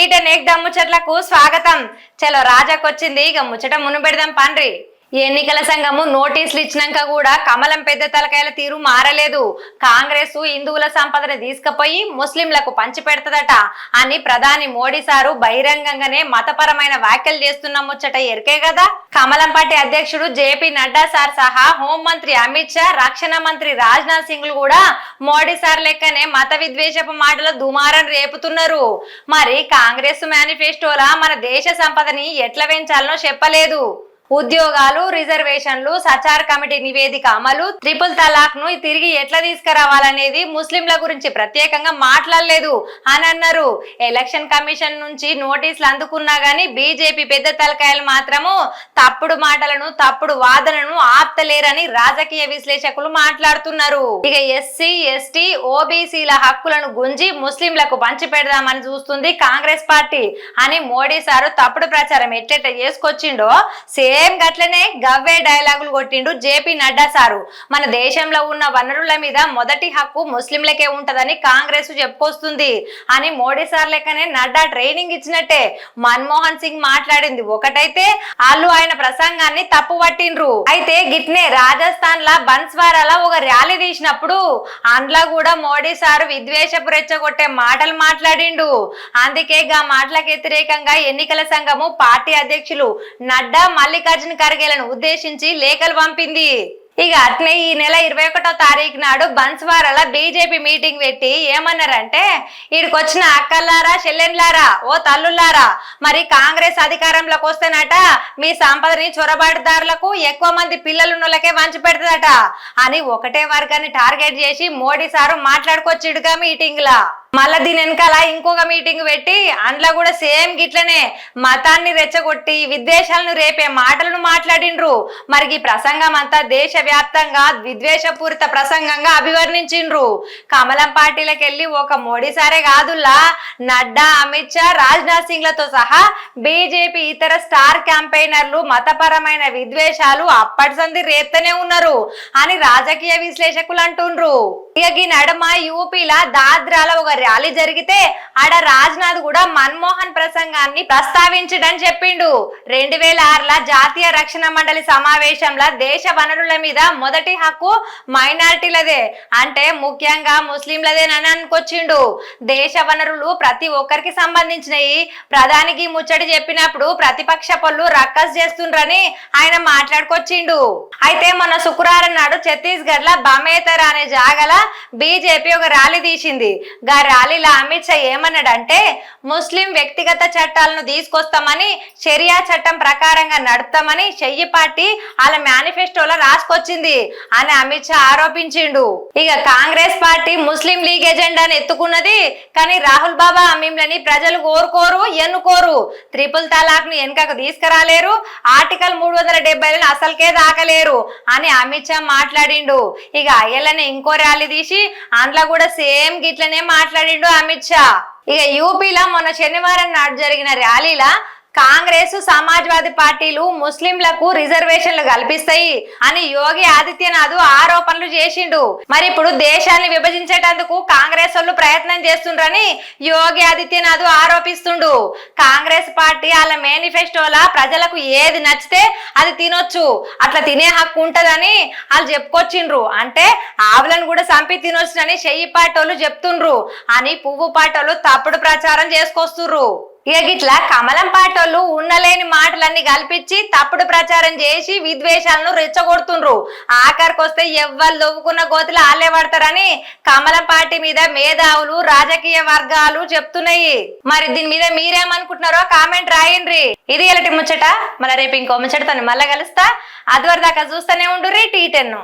టీటన్ egg దమ్ముచ్చట్లకు స్వాగతం. చలో రాజాకొచ్చింది. ఇక ముచ్చట మును పెడదాం పండ్రి. ఎన్నికల సంఘము నోటీసులు ఇచ్చినాక కూడా కమలం పెద్ద తలకాయల తీరు మారలేదు. కాంగ్రెస్ హిందువుల సంపదను తీసుకుపోయి ముస్లింలకు పంచి పెడతదట అని ప్రధాని మోడీ సారు బహిరంగంగానే మతపరమైన వ్యాఖ్యలు చేస్తున్న ముచ్చట ఎరికే కదా. కమలం పార్టీ అధ్యక్షుడు జేపీ నడ్డా సార్ సహా హోంమంత్రి అమిత్ షా రక్షణ మంత్రి రాజ్నాథ్ సింగ్లు కూడా మోడీ సార్ లెక్కనే మత విద్వేషపు మాటల దుమారం రేపుతున్నారు. మరి కాంగ్రెస్ మేనిఫెస్టోలా మన దేశ సంపదని ఎట్లా పెంచాలనో చెప్పలేదు. ఉద్యోగాలు రిజర్వేషన్లు సచార్ కమిటీ నివేదిక అమలు ట్రిపుల్ తలాక్ను తిరిగి ఎట్లా తీసుకురావాలనేది ముస్లింల గురించి ప్రత్యేకంగా మాట్లాడలేదు అని అన్నారు. ఎలక్షన్ కమిషన్ నుంచి నోటీసులు అందుకున్నా గానీ బీజేపీ పెద్ద తలకాయలు మాత్రము తప్పుడు మాటలను తప్పుడు వాదనను ఆప్తలేరని రాజకీయ విశ్లేషకులు మాట్లాడుతున్నారు. ఇక ఎస్సీ ఎస్టీ ఓబీసీల హక్కులను గుంజి ముస్లింలకు పంచి పెడదామని చూస్తుంది కాంగ్రెస్ పార్టీ. అని మోడీ సారు తప్పుడు ప్రచారం ఎట్లెట్ట చేసుకొచ్చిండో సే సేమ్ గట్లనే గవ్వే డైలాగులు కొట్టిండు జేపీ నడ్డా సారు. మన దేశంలో ఉన్న వనరుల మీద మొదటి హక్కు ముస్లింలకే ఉంటదని కాంగ్రెస్ చెప్పుకొస్తుంది. అని మోడీ సార్ లెక్కనే నడ్డా ట్రైనింగ్ ఇచ్చినట్టే మన్మోహన్ సింగ్ మాట్లాడింది. ఒకటైతే వాళ్ళు ఆయన ప్రసంగాన్ని తప్పు పట్టిండ్రు. అయితే గిట్నే రాజస్థాన్ లా బన్స్వారాల ఒక ర్యాలీ తీసినప్పుడు అందులో కూడా మోడీ సారు విద్వేషపు రెచ్చగొట్టే మాటలు మాట్లాడిండు. అందుకే గా మాటలకు వ్యతిరేకంగా ఎన్నికల సంఘము పార్టీ అధ్యక్షులు నడ్డా మల్లికార్జున ఖర్గేలను ఉద్దేశించి లేఖలు పంపింది. ఇక అట్నే ఈ నెల ఇరవై ఒకటో తారీఖు నాడు బన్స్వారల బీజేపీ మీటింగ్ పెట్టి ఏమన్నారంటే ఈడికొచ్చిన అక్కల్లారా చెల్లెన్లారా ఓ తల్లులారా మరి కాంగ్రెస్ అధికారంలోకి వస్తేనట మీ సంపదని చొరబాటుదారులకు ఎక్కువ మంది పిల్లలున్నోళ్ళకే వంచి పెడతదట అని ఒకటే వర్గాన్ని టార్గెట్ చేసి మోడీ సారు మాట్లాడుకొచ్చిడుగా మీటింగ్లా. మళ్ళా దీని వెనకాల ఇంకొక మీటింగ్ పెట్టి అందులో కూడా సేమ్ గిట్లనే మతాన్ని రెచ్చగొట్టి విద్వేషాలను రేపే మాటలను మాట్లాడిండ్రు. మరి ఈ ప్రసంగం అంతా దేశ వ్యాప్తంగా విద్వేషపూరిత ప్రసంగంగా అభివర్ణించిండ్రు. కమలం పార్టీలకు వెళ్ళి ఒక మోడీ సారే కాదుల్లా నడ్డా అమిత్ షా రాజ్నాథ్ సింగ్లతో సహా బీజేపీ ఇతర స్టార్ క్యాంపెయినర్లు మతపరమైన విద్వేషాలు అప్పటి సంది రేపుతూనే ఉన్నారు అని రాజకీయ విశ్లేషకులు అంటుండ్రు. ఇక ఈ నడమ యూపీల దాద్రాల ఒక ర్యాలీ జరిగితే ఆడ రాజ్నాథ్ కూడా మన్మోహన్ ప్రసంగాన్ని ప్రస్తావించడని చెప్పిండు. రెండు వేల ఆరుల జాతీయ రక్షణ మండలి సమావేశంలో దేశ వనరుల మీద మొదటి హక్కు మైనారిటీలదే. అంటే ముఖ్యంగా ముస్లింలదేనని అనుకొచ్చిండు. దేశ వనరులు ప్రతి ఒక్కరికి సంబంధించినవి ప్రధానికి ముచ్చటి చెప్పినప్పుడు ప్రతిపక్ష పళ్ళు రక్కస్ చేస్తుండ్రని ఆయన మాట్లాడుకొచ్చిండు. అయితే మన శుక్రవారం నాడు ఛత్తీస్గఢ్లో బమేతర్ అనే జాగల బీజేపీ ఒక ర్యాలీ తీసింది. గా ర్యాలీలో అమిత్ షా ఏమన్నాడంటే ముస్లిం వ్యక్తిగత చట్టాలను తీసుకొస్తామని షరియా చట్టం ప్రకారంగా నడుపుతామని చెయ్యి పార్టీ వాళ్ళ మేనిఫెస్టోలో రాసుకొచ్చింది అని అమిత్ షా ఆరోపించిండు. ఇక కాంగ్రెస్ పార్టీ ముస్లిం లీగ్ ఎజెండాను ఎత్తుకున్నది కానీ రాహుల్ బాబా మిమ్మల్ని ప్రజలు కోరుకోరు ఎన్నుకోరు. త్రిపుల్ తలాక్ను వెనుకకు తీసుకురాలేరు ఆర్టికల్ మూడు వందల డెబ్బైలను అసలుకే దాకలేరు అని అమిత్ షా మాట్లాడిండు. ఇక అయ్యలని ఇంకో ర్యాలీ తీసి అందులో కూడా సేమ్ గిట్లనే మాట్లాడిండు అమిత్ షా. ఇక యూపీలో మొన్న శనివారం నాడు జరిగిన ర్యాలీలా కాంగ్రెస్ సమాజ్వాదీ పార్టీలు ముస్లింలకు రిజర్వేషన్లు కల్పిస్తాయి అని యోగి ఆదిత్యనాథ్ ఆరోపణలు చేసిండు. మరి ఇప్పుడు దేశాన్ని విభజించేటందుకు కాంగ్రెస్ వాళ్ళు ప్రయత్నం చేస్తుండ్రని యోగి ఆదిత్యనాథ్ ఆరోపిస్తుండు. కాంగ్రెస్ పార్టీ వాళ్ళ మేనిఫెస్టోలా ప్రజలకు ఏది నచ్చితే అది తినొచ్చు. అట్లా తినే హక్కు ఉంటదని వాళ్ళు చెప్పుకొచ్చిండ్రు. అంటే ఆవులను కూడా చంపి తినొచ్చునని చెయ్యి పాటోళ్ళు చెప్తుండ్రు. అని పువ్వు పాటోళ్ళు తప్పుడు ప్రచారం చేసుకొస్తుర్రు ఇక గిట్లా కమలం పాటోళ్ళు ఉన్నలేని మాటలన్నీ కల్పించి తప్పుడు ప్రచారం చేసి విద్వేషాలను రెచ్చగొడుతుండ్రు. ఆఖరికి వస్తే ఎవ్వరు దొవ్వుకున్న గోతులు ఆలే పడతారని కమలం పార్టీ మీద మేధావులు రాజకీయ వర్గాలు చెప్తున్నాయి. మరి దీని మీద మీరేమనుకుంటున్నారో కామెంట్ రాయండి. ఇది ఎలాంటి ముచ్చట. మళ్ళీ రేపు ఇంకో ముచ్చటతో మళ్ళీ కలుస్తా. అదివరదాకా చూస్తూనే ఉండు టీ టెన్ను.